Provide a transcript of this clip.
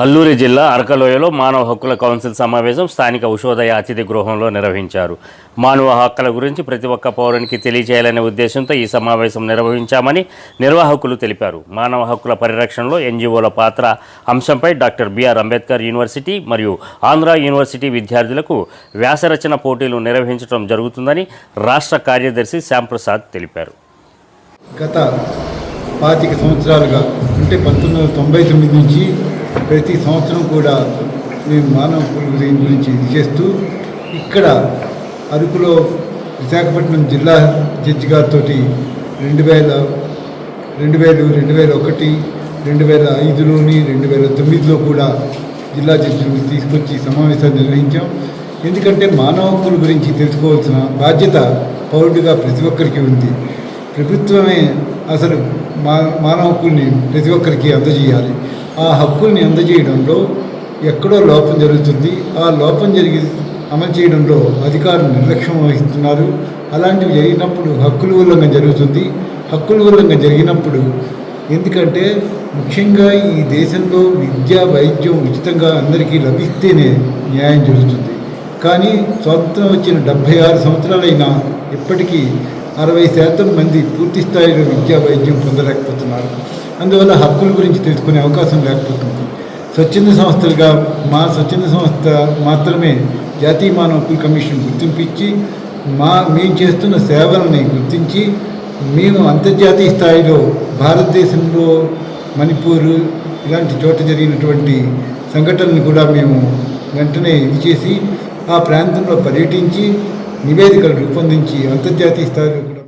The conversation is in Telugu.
అల్లూరి జిల్లా అరకలోయలో మానవ హక్కుల కౌన్సిల్ సమావేశం స్థానిక ఉషోదయ అతిథి గృహంలో నిర్వహించారు. మానవ హక్కుల గురించి ప్రతి ఒక్క పౌరునికి తెలియజేయాలనే ఉద్దేశంతో ఈ సమావేశం నిర్వహించామని నిర్వాహకులు తెలిపారు. మానవ హక్కుల పరిరక్షణలో ఎన్జిఓల పాత్ర అంశంపై డాక్టర్ బిఆర్ అంబేద్కర్ యూనివర్సిటీ మరియు ఆంధ్ర యూనివర్సిటీ విద్యార్థులకు వ్యాసరచన పోటీలు నిర్వహించడం జరుగుతుందని రాష్ట్ర కార్యదర్శి శ్యాంప్రసాద్ తెలిపారు. గత పాతిక సంవత్సరాలుగా అంటే పంతొమ్మిది వందల తొంభై తొమ్మిది నుంచి ప్రతి సంవత్సరం కూడా మేము మానవ హక్కుల గురించి ఇది చేస్తూ ఇక్కడ అరకులో విశాఖపట్నం జిల్లా జడ్జి గారితో రెండు వేల రెండు వేలు రెండు వేల ఒకటి రెండు వేల ఐదులోని రెండు వేల తొమ్మిదిలో కూడా జిల్లా జడ్జిని తీసుకొచ్చి సమావేశాలు నిర్వహించాం. ఎందుకంటే మానవ హక్కుల గురించి తెలుసుకోవాల్సిన బాధ్యత పౌరుడిగా ప్రతి ఒక్కరికి ఉంది. ప్రభుత్వమే అసలు మా మానవ హక్కుల్ని ప్రతి ఒక్కరికి అందజేయాలి. ఆ హక్కుల్ని అందజేయడంలో ఎక్కడో లోపం జరుగుతుంది. ఆ లోపం జరిగి అమలు చేయడంలో అధికారులు నిర్లక్ష్యం వహిస్తున్నారు. అలాంటివి జరిగినప్పుడు హక్కుల ఉల్లంఘన జరుగుతుంది. హక్కుల ఉల్లంఘన జరిగినప్పుడు ఎందుకంటే ముఖ్యంగా ఈ దేశంలో విద్య వైద్యం ఉచితంగా అందరికీ లభిస్తేనే న్యాయం జరుగుతుంది. కానీ స్వాతంత్రం వచ్చిన డెబ్భై ఆరు సంవత్సరాలైనా ఇప్పటికీ అరవై శాతం మంది పూర్తి స్థాయిలో విద్యా వైద్యం పొందలేకపోతున్నారు. అందువల్ల హక్కుల గురించి తెలుసుకునే అవకాశం లేకపోతుంది. స్వచ్ఛంద సంస్థలుగా మా స్వచ్ఛంద సంస్థ మాత్రమే జాతీయ మానవ హక్కుల కమిషన్ గుర్తింపించి మా మేము చేస్తున్న సేవలని గుర్తించి మేము అంతర్జాతీయ స్థాయిలో భారతదేశంలో మణిపూర్ ఇలాంటి చోట జరిగినటువంటి సంఘటనలు కూడా మేము వెంటనే ఇది చేసి ఆ ప్రాంతంలో పర్యటించి నివేదికలు రూపొందించి అంతర్జాతీయ స్థాయిలో